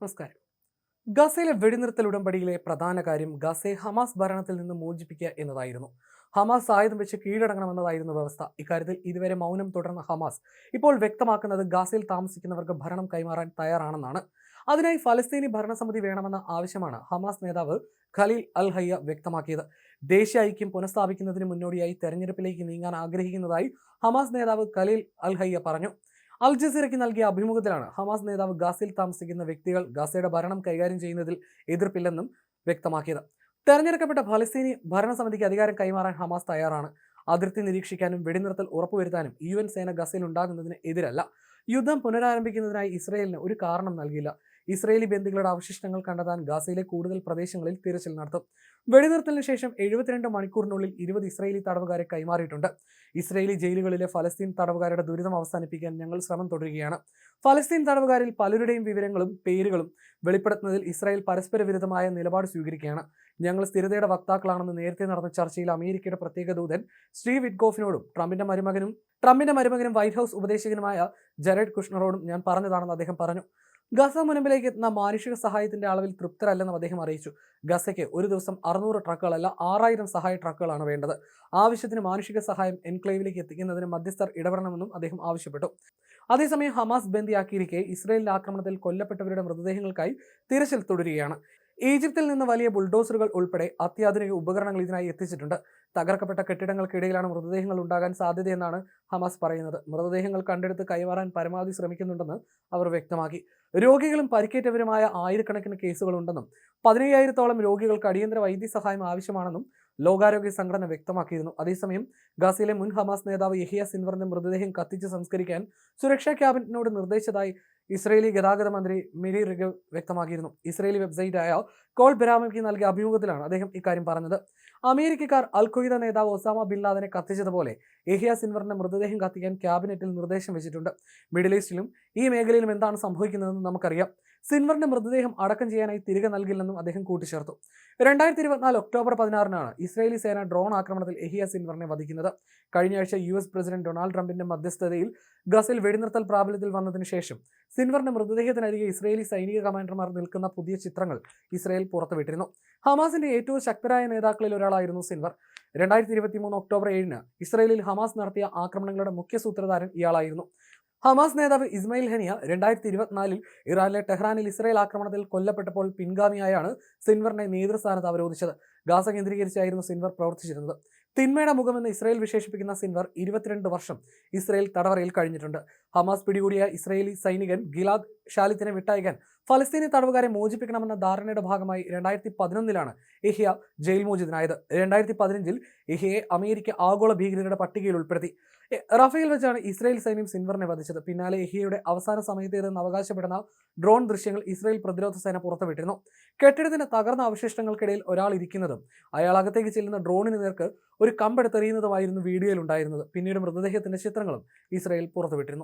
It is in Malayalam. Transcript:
നമസ്കാരം. ഗസയിലെ വെടിനിർത്തൽ ഉടമ്പടിയിലെ പ്രധാന കാര്യം ഗസയെ ഹമാസ് ഭരണത്തിൽ നിന്ന് മോചിപ്പിക്കുക എന്നതായിരുന്നു. ഹമാസ് ആയുധം വെച്ച് കീഴടങ്ങണമെന്നതായിരുന്നു വ്യവസ്ഥ. ഇക്കാര്യത്തിൽ ഇതുവരെ മൗനം തുടർന്ന ഹമാസ് ഇപ്പോൾ വ്യക്തമാക്കുന്നത് ഗസയിൽ താമസിക്കുന്നവർക്ക് ഭരണം കൈമാറാൻ തയ്യാറാണെന്നാണ്. അതിനായി ഫലസ്തീനി ഭരണസമിതി വേണമെന്ന ആവശ്യമാണ് ഹമാസ് നേതാവ് ഖലീൽ അൽ ഹയ്യ വ്യക്തമാക്കിയത്. ദേശീയ ഐക്യം പുനഃസ്ഥാപിക്കുന്നതിന് മുന്നോടിയായി തെരഞ്ഞെടുപ്പിലേക്ക് നീങ്ങാൻ ആഗ്രഹിക്കുന്നതായി ഹമാസ് നേതാവ് ഖലീൽ അൽ ഹയ്യ പറഞ്ഞു. അൽ ജസീറയ്ക്ക് നൽകിയ അഭിമുഖത്തിലാണ് ഹമാസ് നേതാവ് ഗാസയിൽ താമസിക്കുന്ന വ്യക്തികൾ ഗാസയുടെ ഭരണം കൈകാര്യം ചെയ്യുന്നതിൽ എതിർപ്പില്ലെന്നും വ്യക്തമാക്കിയത്. തെരഞ്ഞെടുക്കപ്പെട്ട ഫലസ്തീനി ഭരണസമിതിക്ക് അധികാരം കൈമാറാൻ ഹമാസ് തയ്യാറാണ്. അതിർത്തി നിരീക്ഷിക്കാനും വെടിനിർത്തൽ ഉറപ്പുവരുത്താനും യു എൻ സേന ഗസയിൽ ഉണ്ടാകുന്നതിന് എതിരല്ല. യുദ്ധം പുനരാരംഭിക്കുന്നതിനായി ഇസ്രയേലിന് ഒരു കാരണം നൽകില്ല ഇസ്രയേലി ബന്ദികളുടെ അവശിഷ്ടങ്ങൾ കണ്ടെത്താൻ ഗാസയിലെ കൂടുതൽ പ്രദേശങ്ങളിൽ തിരച്ചിൽ നടത്തും. വെടിനിർത്തലിന് ശേഷം എഴുപത്തിരണ്ട് മണിക്കൂറിനുള്ളിൽ ഇരുപത് ഇസ്രയേലി തടവുകാരെ കൈമാറിയിട്ടുണ്ട്. ഇസ്രയേലി ജയിലുകളിലെ ഫലസ്തീൻ തടവുകാരുടെ ദുരിതം അവസാനിപ്പിക്കാൻ ഞങ്ങൾ ശ്രമം തുടരുകയാണ്. ഫലസ്തീൻ തടവുകാരിൽ പലരുടെയും വിവരങ്ങളും പേരുകളും വെളിപ്പെടുത്തുന്നതിൽ ഇസ്രായേൽ പരസ്പര വിരുദ്ധമായ നിലപാട് സ്വീകരിക്കുകയാണ്. ഞങ്ങൾ സ്ഥിരതയുടെ വക്താക്കളാണെന്ന് നേരത്തെ നടന്ന ചർച്ചയിൽ അമേരിക്കയുടെ പ്രത്യേക ദൂതൻ സ്റ്റീവ് വിറ്റ്കോഫിനോടും ട്രംപിന്റെ മരുമകനും ട്രംപിന്റെ മരുമകനും വൈറ്റ് ഹൗസ് ഉപദേശകനുമായ ജെറഡ് കുഷ്ണറോടും ഞാൻ പറഞ്ഞതാണെന്ന് അദ്ദേഹം പറഞ്ഞു. ഗസ മുനമ്പിലേക്ക് എത്തുന്ന മാനുഷിക സഹായത്തിന്റെ അളവിൽ തൃപ്തരല്ലെന്നും അദ്ദേഹം അറിയിച്ചു. ഗസയ്ക്ക് ഒരു ദിവസം അറുന്നൂറ് ട്രക്കുകളല്ല ആറായിരം സഹായ ട്രക്കുകളാണ് വേണ്ടത്. ആവശ്യത്തിന് മാനുഷിക സഹായം എൻക്ലേവിലേക്ക് എത്തിക്കുന്നതിന് മധ്യസ്ഥർ ഇടപെടണമെന്നും അദ്ദേഹം ആവശ്യപ്പെട്ടു. അതേസമയം ഹമാസ് ബന്ദിയാക്കിയിരിക്കെ ഇസ്രയേലിന്റെ ആക്രമണത്തിൽ കൊല്ലപ്പെട്ടവരുടെ മൃതദേഹങ്ങൾക്കായി തിരച്ചിൽ തുടരുകയാണ്. ഈജിപ്തിൽ നിന്ന് വലിയ ബുൾഡോസറുകൾ ഉൾപ്പെടെ അത്യാധുനിക ഉപകരണങ്ങൾ ഇതിനായി എത്തിച്ചിട്ടുണ്ട്. തകർക്കപ്പെട്ട കെട്ടിടങ്ങൾക്കിടയിലാണ് മൃതദേഹങ്ങൾ ഉണ്ടാകാൻ സാധ്യതയെന്നാണ് ഹമാസ് പറയുന്നത്. മൃതദേഹങ്ങൾ കണ്ടെടുത്ത് കൈമാറാൻ പരമാവധി ശ്രമിക്കുന്നുണ്ടെന്ന് അവർ വ്യക്തമാക്കി. രോഗികളും പരിക്കേറ്റവരുമായ ആയിരക്കണക്കിന് കേസുകളുണ്ടെന്നും പതിനയ്യായിരത്തോളം രോഗികൾക്ക് അടിയന്തര വൈദ്യസഹായം ആവശ്യമാണെന്നും ലോകാരോഗ്യ സംഘടന വ്യക്തമാക്കിയിരുന്നു. അതേസമയം ഗാസയിലെ മുൻ ഹമാസ് നേതാവ് യഹിയ സിൻവറിന്റെ മൃതദേഹം കത്തിച്ച് സംസ്കരിക്കാൻ സുരക്ഷാ ക്യാബിനറ്റിനോട് നിർദ്ദേശിച്ചതായി ഇസ്രയേലി ഗതാഗത മന്ത്രി മിരി റിഗവ് വ്യക്തമാക്കിയിരുന്നു. ഇസ്രയേലി വെബ്സൈറ്റായ കോൾ ബിരാമയ്ക്ക് നൽകിയ അഭിമുഖത്തിലാണ് അദ്ദേഹം ഇക്കാര്യം പറഞ്ഞത്. അമേരിക്കക്കാർ അൽ നേതാവ് ഒസാമ ബിൻ ലാദനെ കത്തിച്ചതുപോലെ എഹിയ സിൻവറിന്റെ മൃതദേഹം കത്തിക്കാൻ ക്യാബിനറ്റിൽ നിർദ്ദേശം വെച്ചിട്ടുണ്ട്. മിഡിൽ ഈസ്റ്റിലും ഈ മേഖലയിലും എന്താണ് സംഭവിക്കുന്നതെന്ന് നമുക്കറിയാം. സിൻവറിന്റെ മൃതദേഹം അടക്കം ചെയ്യാനായി തിരികെ നൽകില്ലെന്നും അദ്ദേഹം കൂട്ടിച്ചേർത്തു. രണ്ടായിരത്തി ഇരുപത്തിനാല് ഒക്ടോബർ പതിനാറിനാണ് ഇസ്രായേലി സേന ഡ്രോൺ ആക്രമണത്തിൽ എഹിയ സിൻവറിനെ വധിക്കുന്നത്. കഴിഞ്ഞ ആഴ്ച യു എസ് പ്രസിഡന്റ് ഡൊണാൾഡ് ട്രംപിന്റെ മധ്യസ്ഥതയിൽ ഗസയിൽ വെടിനിർത്തൽ പ്രാബല്യത്തിൽ വന്നതിന് ശേഷം സിൻവറിന്റെ മൃതദേഹത്തിനരികെ ഇസ്രായേലി സൈനിക കമാൻഡർമാർ നിൽക്കുന്ന പുതിയ ചിത്രങ്ങൾ ഇസ്രായേൽ പുറത്തുവിട്ടിരുന്നു. ഹമാസിന്റെ ഏറ്റവും ശക്തരായ നേതാക്കളിൽ ഒരാളായിരുന്നു സിൻവർ രണ്ടായിരത്തി ഇരുപത്തി മൂന്ന് ഒക്ടോബർ ഏഴിന് ഇസ്രയേലിൽ ഹമാസ് നടത്തിയ ആക്രമണങ്ങളുടെ മുഖ്യ സൂത്രധാരൻ ഇയാളായിരുന്നു. ഹമാസ് നേതാവ് ഇസ്മയിൽ ഹനിയ രണ്ടായിരത്തി ഇരുപത്തിനാലിൽ ഇറാനിലെ ടെഹ്റാനിൽ ഇസ്രായേൽ ആക്രമണത്തിൽ കൊല്ലപ്പെട്ടപ്പോൾ പിൻഗാമിയായാണ് സിൻവറിനെ നേതൃസ്ഥാനത്ത് അവരോധിച്ചത്. ഗാസ കേന്ദ്രീകരിച്ചായിരുന്നു സിൻവർ പ്രവർത്തിച്ചിരുന്നത്. തിന്മയുടെ മുഖമെന്ന് ഇസ്രായേൽ വിശേഷിപ്പിക്കുന്ന സിൻവർ ഇരുപത്തിരണ്ട് വർഷം ഇസ്രായേൽ തടവറയിൽ കഴിഞ്ഞിട്ടുണ്ട്. ഹമാസ് പിടികൂടിയ ഇസ്രയേലി സൈനികൻ ഗിലാദ് ഷാലിത്തിനെ വിട്ടയക്കാൻ ഫലസ്തീനി തടവുകാരെ മോചിപ്പിക്കണമെന്ന ധാരണയുടെ ഭാഗമായി രണ്ടായിരത്തി പതിനൊന്നിലാണ് ഇഹിയ ജയിൽ മോചിതനായത്. രണ്ടായിരത്തി പതിനഞ്ചിൽ ഇഹിയെ അമേരിക്ക ആഗോള ഭീകരരുടെ പട്ടികയിൽ ഉൾപ്പെടുത്തി. റഫേൽ വെച്ചാണ് ഇസ്രായേൽ സൈന്യം സിൻവറിനെ വധിച്ചത്. പിന്നാലെ ഇഹിയയുടെ അവസാന സമയത്തേതെന്ന് അവകാശപ്പെടുന്ന ഡ്രോൺ ദൃശ്യങ്ങൾ ഇസ്രായേൽ പ്രതിരോധ സേന പുറത്തുവിട്ടിരുന്നു. കെട്ടിടത്തിന്റെ തകർന്ന അവശിഷ്ടങ്ങൾക്കിടയിൽ ഒരാൾ ഇരിക്കുന്നതും അയാൾ അകത്തേക്ക് ചെല്ലുന്ന ഡ്രോണിന് നേർക്ക് ഒരു കമ്പെടുത്തെറിയുന്നതുമായിരുന്നു വീഡിയോയിൽ ഉണ്ടായിരുന്നത്. പിന്നീട് മൃതദേഹത്തിന്റെ ചിത്രങ്ങളും ഇസ്രായേൽ പുറത്തുവിട്ടിരുന്നു.